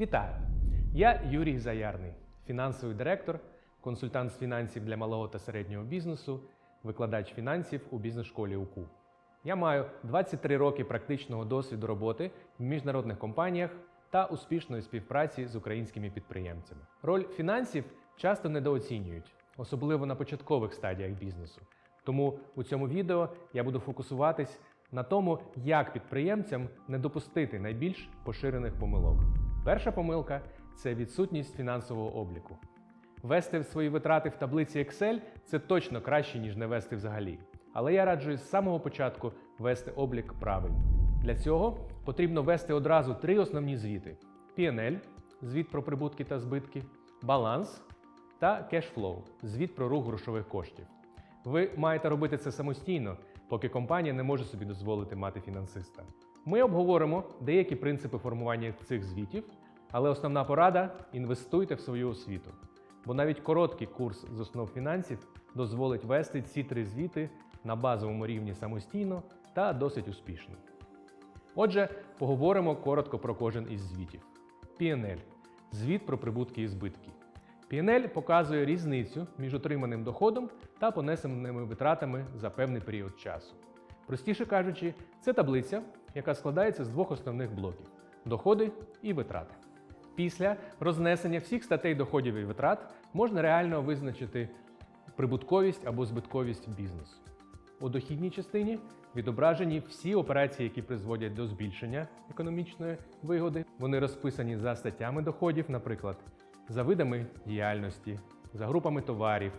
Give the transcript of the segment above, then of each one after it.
Вітаю! Я Юрій Заярний, фінансовий директор, консультант з фінансів для малого та середнього бізнесу, викладач фінансів у бізнес-школі УКУ. Я маю 23 роки практичного досвіду роботи в міжнародних компаніях та успішної співпраці з українськими підприємцями. Роль фінансів часто недооцінюють, особливо на початкових стадіях бізнесу. Тому у цьому відео я буду фокусуватись на тому, як підприємцям не допустити найбільш поширених помилок. Перша помилка це відсутність фінансового обліку. Вести свої витрати в таблиці Excel це точно краще, ніж не вести взагалі. Але я раджу з самого початку вести облік правильно. Для цього потрібно вести одразу три основні звіти: P&L – звіт про прибутки та збитки, баланс та кешфлоу – звіт про рух грошових коштів. Ви маєте робити це самостійно, поки компанія не може собі дозволити мати фінансиста. Ми обговоримо деякі принципи формування цих звітів, але основна порада інвестуйте в свою освіту. Бо навіть короткий курс з основ фінансів дозволить вести ці три звіти на базовому рівні самостійно та досить успішно. Отже, поговоримо коротко про кожен із звітів. P&L – звіт про прибутки і збитки. P&L показує різницю між отриманим доходом та понесеними витратами за певний період часу. Простіше кажучи, це таблиця, яка складається з двох основних блоків доходи і витрати. Після рознесення всіх статей доходів і витрат можна реально визначити прибутковість або збитковість бізнесу. У дохідній частині відображені всі операції, які призводять до збільшення економічної вигоди. Вони розписані за статтями доходів, наприклад, за видами діяльності, за групами товарів,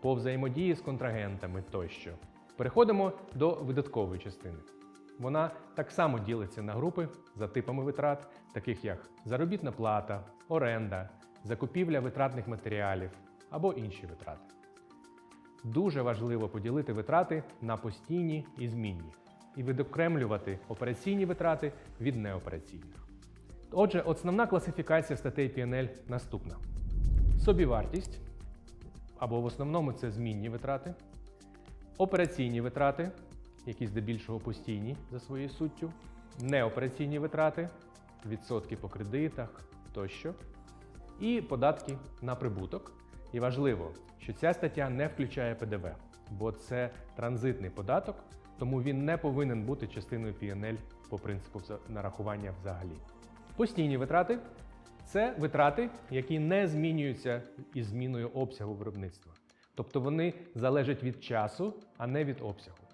по взаємодії з контрагентами тощо. Переходимо до видаткової частини. Вона так само ділиться на групи за типами витрат, таких як заробітна плата, оренда, закупівля витратних матеріалів або інші витрати. Дуже важливо поділити витрати на постійні і змінні і відокремлювати операційні витрати від неопераційних. Отже, основна класифікація статей P&L наступна: собівартість, або в основному це змінні витрати, операційні витрати, які здебільшого постійні за своєю суттю, неопераційні витрати, відсотки по кредитах тощо, і податки на прибуток. І важливо, що ця стаття не включає ПДВ, бо це транзитний податок, тому він не повинен бути частиною P&L по принципу нарахування взагалі. Постійні витрати це витрати, які не змінюються із зміною обсягу виробництва. Тобто вони залежать від часу, а не від обсягу.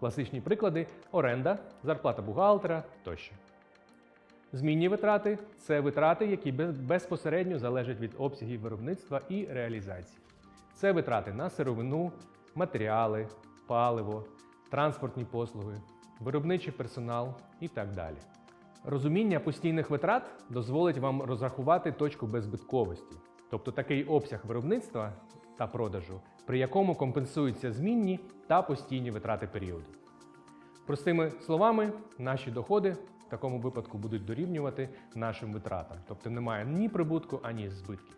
Класичні приклади оренда, зарплата бухгалтера тощо. Змінні витрати це витрати, які безпосередньо залежать від обсягів виробництва і реалізації. Це витрати на сировину, матеріали, паливо, транспортні послуги, виробничий персонал і так далі. Розуміння постійних витрат дозволить вам розрахувати точку беззбитковості, тобто такий обсяг виробництва та продажу, при якому компенсуються змінні та постійні витрати періоду. Простими словами, наші доходи в такому випадку будуть дорівнювати нашим витратам, тобто немає ні прибутку, ані збитків.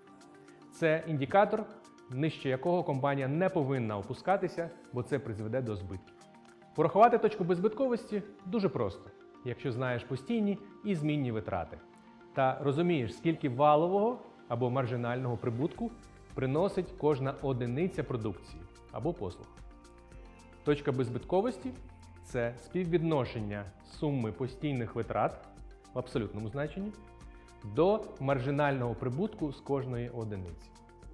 Це індикатор, нижче якого компанія не повинна опускатися, бо це призведе до збитків. Порахувати точку беззбитковості дуже просто, якщо знаєш постійні і змінні витрати, та розумієш, скільки валового або маржинального прибутку приносить кожна одиниця продукції або послуг. Точка беззбитковості це співвідношення суми постійних витрат в абсолютному значенні до маржинального прибутку з кожної одиниці.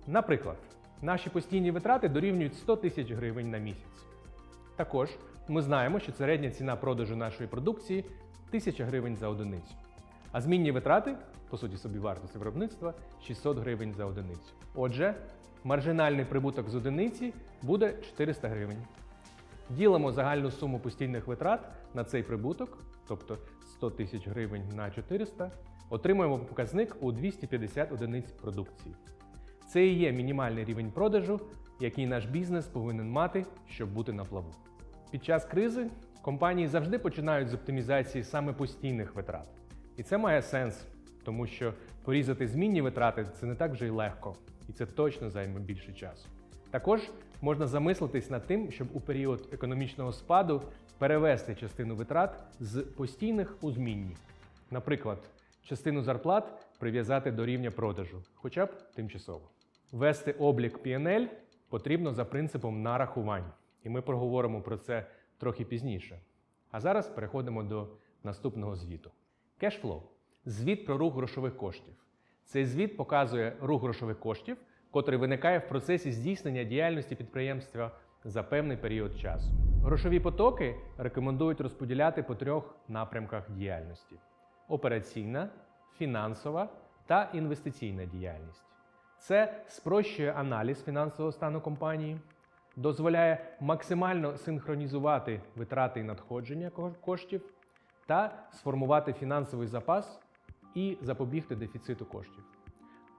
Наприклад, наші постійні витрати дорівнюють 100 тисяч гривень на місяць. Також ми знаємо, що середня ціна продажу нашої продукції 1000 гривень за одиницю. А змінні витрати, по суті собі вартості виробництва, 600 гривень за одиницю. Отже, маржинальний прибуток з одиниці буде 400 гривень. Ділимо загальну суму постійних витрат на цей прибуток, тобто 100 тисяч гривень на 400, отримуємо показник у 250 одиниць продукції. Це і є мінімальний рівень продажу, який наш бізнес повинен мати, щоб бути на плаву. Під час кризи компанії завжди починають з оптимізації саме постійних витрат. І це має сенс, тому що порізати змінні витрати це не так вже й легко, і це точно займе більше часу. Також можна замислитись над тим, щоб у період економічного спаду перевести частину витрат з постійних у змінні. Наприклад, частину зарплат прив'язати до рівня продажу, хоча б тимчасово. Вести облік P&L потрібно за принципом нарахувань, і ми проговоримо про це трохи пізніше. А зараз переходимо до наступного звіту. Кешфлоу звіт про рух грошових коштів. Цей звіт показує рух грошових коштів, котрий виникає в процесі здійснення діяльності підприємства за певний період часу. Грошові потоки рекомендують розподіляти по трьох напрямках діяльності: операційна, фінансова та інвестиційна діяльність. Це спрощує аналіз фінансового стану компанії, дозволяє максимально синхронізувати витрати і надходження коштів та сформувати фінансовий запас і запобігти дефіциту коштів,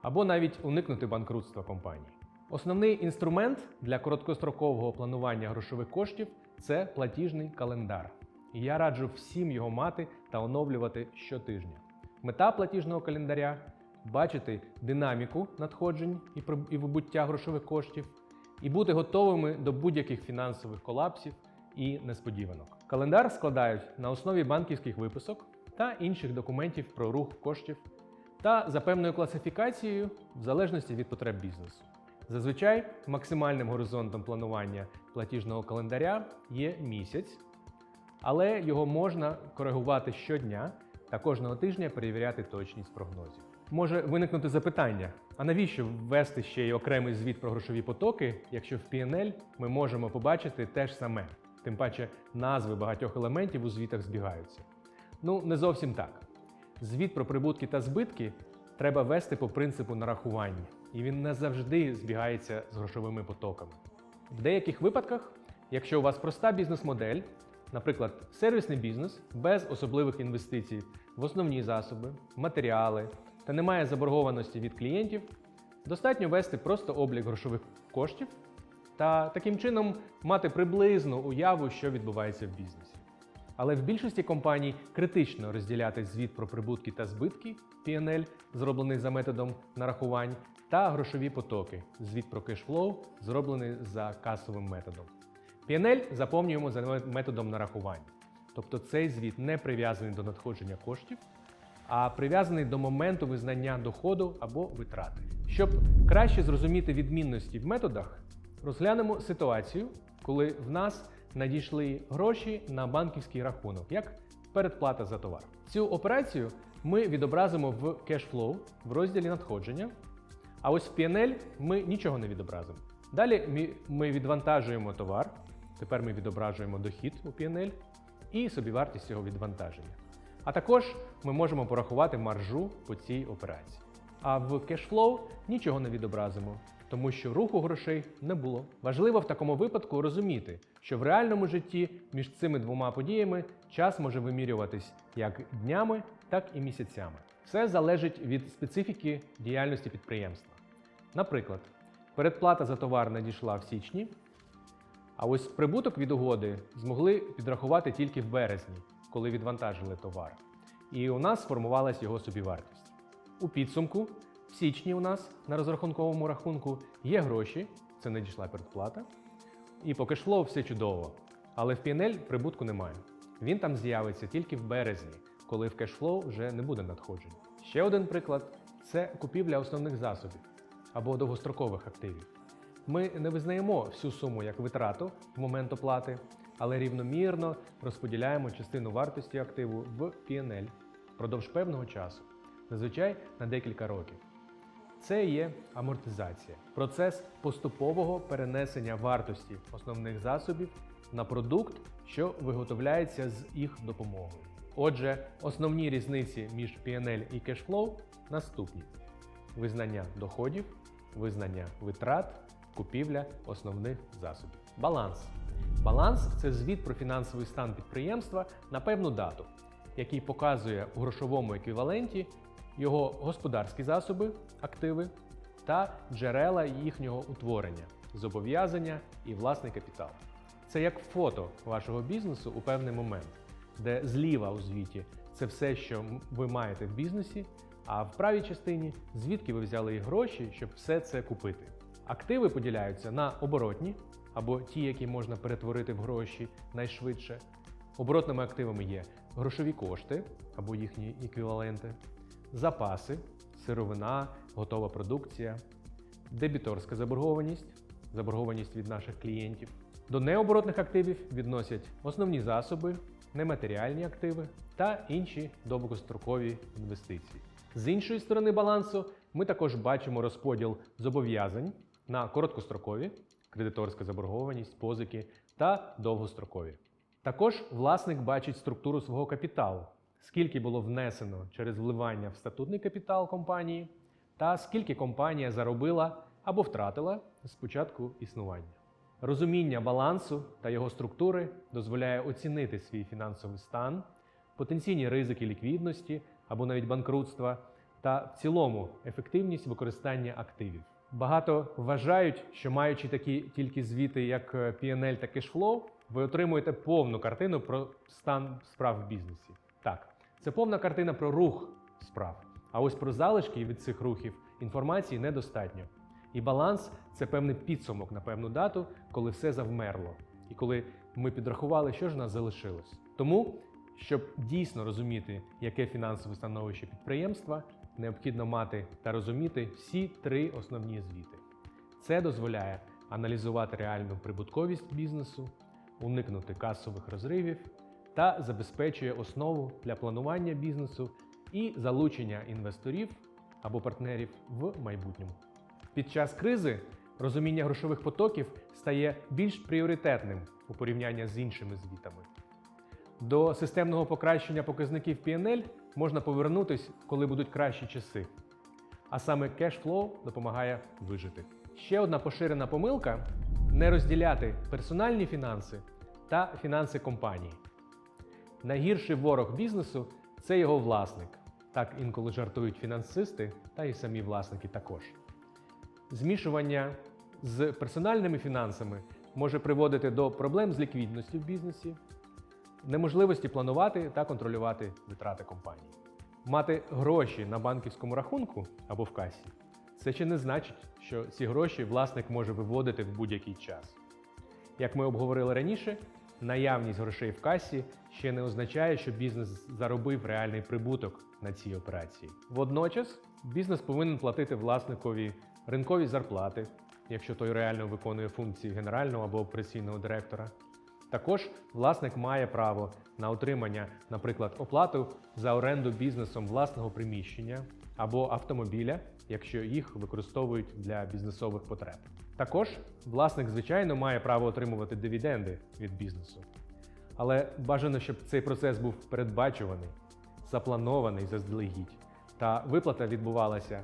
або навіть уникнути банкрутства компанії. Основний інструмент для короткострокового планування грошових коштів це платіжний календар. І я раджу всім його мати та оновлювати щотижня. Мета платіжного календаря бачити динаміку надходжень і вибуття грошових коштів, і бути готовими до будь-яких фінансових колапсів і несподіванок. Календар складають на основі банківських виписок та інших документів про рух коштів та за певною класифікацією в залежності від потреб бізнесу. Зазвичай максимальним горизонтом планування платіжного календаря є місяць, але його можна коригувати щодня та кожного тижня перевіряти точність прогнозів. Може виникнути запитання: а навіщо ввести ще й окремий звіт про грошові потоки, якщо в PNL ми можемо побачити те ж саме, тим паче назви багатьох елементів у звітах збігаються? Ну, не зовсім так. Звіт про прибутки та збитки треба вести по принципу нарахування, і він не завжди збігається з грошовими потоками. В деяких випадках, якщо у вас проста бізнес-модель, наприклад, сервісний бізнес без особливих інвестицій в основні засоби, матеріали та немає заборгованості від клієнтів, достатньо вести просто облік грошових коштів та таким чином мати приблизну уяву, що відбувається в бізнесі. Але в більшості компаній критично розділяти звіт про прибутки та збитки P&L, зроблений за методом нарахувань, та грошові потоки, звіт про кешфлоу, зроблений за касовим методом. P&L заповнюємо за методом нарахувань. Тобто цей звіт не прив'язаний до надходження коштів, а прив'язаний до моменту визнання доходу або витрати. Щоб краще зрозуміти відмінності в методах, розглянемо ситуацію, коли в нас надійшли гроші на банківський рахунок, як передплата за товар. Цю операцію ми відобразимо в Cashflow в розділі надходження, а ось в PNL ми нічого не відобразимо. Далі ми- відвантажуємо товар, тепер ми відображуємо дохід у PNL і собівартість цього відвантаження. А також ми можемо порахувати маржу по цій операції. А в кешфлоу нічого не відобразимо, тому що руху грошей не було. Важливо в такому випадку розуміти, що в реальному житті між цими двома подіями час може вимірюватись як днями, так і місяцями. Все залежить від специфіки діяльності підприємства. Наприклад, передплата за товар надійшла в січні, а ось прибуток від угоди змогли підрахувати тільки в березні, коли відвантажили товар. І у нас сформувалась його собівартість. У підсумку, в січні у нас на розрахунковому рахунку є гроші, це надійшла передплата. І по кешфлоу все чудово. Але в PNL прибутку немає. Він там з'явиться тільки в березні, коли в кешфлоу вже не буде надходжень. Ще один приклад це купівля основних засобів або довгострокових активів. Ми не визнаємо всю суму як витрату в момент оплати, але рівномірно розподіляємо частину вартості активу в PNL впродовж певного часу, зазвичай на декілька років. Це є амортизація, процес поступового перенесення вартості основних засобів на продукт, що виготовляється з їх допомогою. Отже, основні різниці між PNL і Cashflow наступні: визнання доходів, визнання витрат, купівля основних засобів. Баланс. Баланс це звіт про фінансовий стан підприємства на певну дату, який показує у грошовому еквіваленті його господарські засоби, активи та джерела їхнього утворення, зобов'язання і власний капітал. Це як фото вашого бізнесу у певний момент, де зліва у звіті це все, що ви маєте в бізнесі, а в правій частині звідки ви взяли і гроші, щоб все це купити. Активи поділяються на оборотні або ті, які можна перетворити в гроші найшвидше. Оборотними активами є грошові кошти або їхні еквіваленти, запаси сировина, готова продукція, дебіторська заборгованість, заборгованість від наших клієнтів. До необоротних активів відносять основні засоби, нематеріальні активи та інші довгострокові інвестиції. З іншої сторони балансу ми також бачимо розподіл зобов'язань на короткострокові, кредиторська заборгованість, позики та довгострокові. Також власник бачить структуру свого капіталу, скільки було внесено через вливання в статутний капітал компанії, та скільки компанія заробила або втратила з початку існування. Розуміння балансу та його структури дозволяє оцінити свій фінансовий стан, потенційні ризики ліквідності або навіть банкрутства та в цілому ефективність використання активів. Багато вважають, що маючи такі тільки звіти, як е, P&L та Cashflow, ви отримуєте повну картину про стан справ в бізнесі. Це повна картина про рух справ. А ось про залишки від цих рухів інформації недостатньо. І баланс це певний підсумок на певну дату, коли все завмерло, і коли ми підрахували, що ж в нас залишилось. Тому, щоб дійсно розуміти, яке фінансове становище підприємства, необхідно мати та розуміти всі три основні звіти. Це дозволяє аналізувати реальну прибутковість бізнесу, уникнути касових розривів та забезпечує основу для планування бізнесу і залучення інвесторів або партнерів в майбутньому. Під час кризи розуміння грошових потоків стає більш пріоритетним у порівнянні з іншими звітами. До системного покращення показників P&L можна повернутись, коли будуть кращі часи. А саме кешфлоу допомагає вижити. Ще одна поширена помилка не розділяти персональні фінанси та фінанси компанії. Найгірший ворог бізнесу це його власник. Так інколи жартують фінансисти та і самі власники також. Змішування з персональними фінансами може приводити до проблем з ліквідністю в бізнесі, неможливості планувати та контролювати витрати компанії. Мати гроші на банківському рахунку або в касі це ще не значить, що ці гроші власник може виводити в будь-який час. Як ми обговорили раніше, наявність грошей в касі ще не означає, що бізнес заробив реальний прибуток на цій операції. Водночас бізнес повинен платити власникові ринкові зарплати, якщо той реально виконує функції генерального або операційного директора. Також власник має право на отримання, наприклад, оплату за оренду бізнесом власного приміщення або автомобіля, якщо їх використовують для бізнесових потреб. Також власник, звичайно, має право отримувати дивіденди від бізнесу. Але бажано, щоб цей процес був передбачуваний, запланований заздалегідь, та виплата відбувалася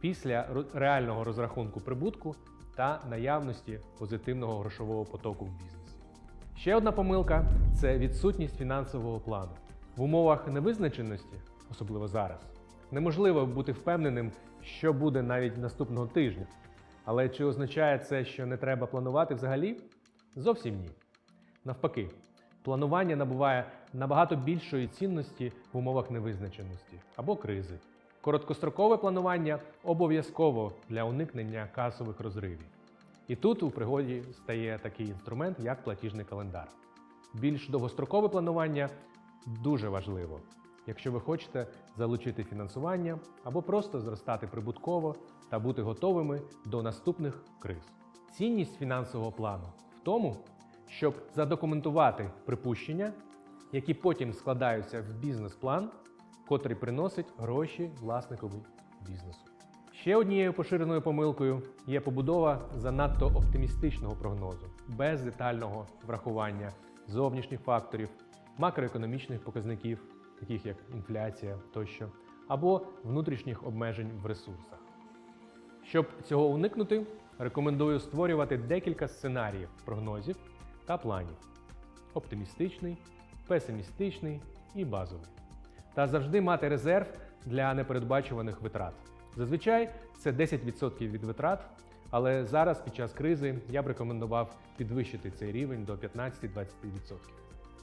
після реального розрахунку прибутку та наявності позитивного грошового потоку в бізнесі. Ще одна помилка це відсутність фінансового плану. В умовах невизначеності, особливо зараз, неможливо бути впевненим, що буде навіть наступного тижня. Але чи означає це, що не треба планувати взагалі? Зовсім ні. Навпаки, планування набуває набагато більшої цінності в умовах невизначеності або кризи. Короткострокове планування обов'язково для уникнення касових розривів. І тут у пригоді стає такий інструмент, як платіжний календар. Більш довгострокове планування дуже важливо, якщо ви хочете залучити фінансування або просто зростати прибутково та бути готовими до наступних криз. Цінність фінансового плану в тому, щоб задокументувати припущення, які потім складаються в бізнес-план, котрий приносить гроші власникові бізнесу. Ще однією поширеною помилкою є побудова занадто оптимістичного прогнозу, без детального врахування зовнішніх факторів, макроекономічних показників, таких як інфляція тощо, або внутрішніх обмежень в ресурсах. Щоб цього уникнути, рекомендую створювати декілька сценаріїв прогнозів та планів: оптимістичний, песимістичний і базовий. Та завжди мати резерв для непередбачуваних витрат. Зазвичай це 10% від витрат, але зараз під час кризи я б рекомендував підвищити цей рівень до 15-20%.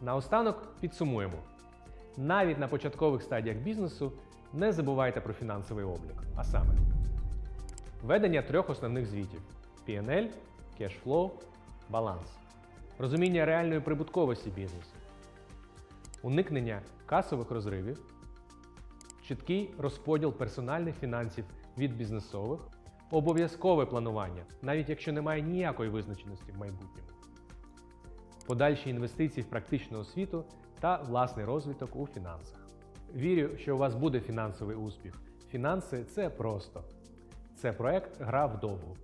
Наостанок підсумуємо. Навіть на початкових стадіях бізнесу не забувайте про фінансовий облік, а саме ведення трьох основних звітів: P&L, Cashflow, баланс, розуміння реальної прибутковості бізнесу, уникнення касових розривів, чіткий розподіл персональних фінансів від бізнесових, обов'язкове планування, навіть якщо немає ніякої визначеності в майбутньому, подальші інвестиції в практичну освіту та власний розвиток у фінансах. Вірю, що у вас буде фінансовий успіх. Фінанси це просто. Це проект Гра вдовгу.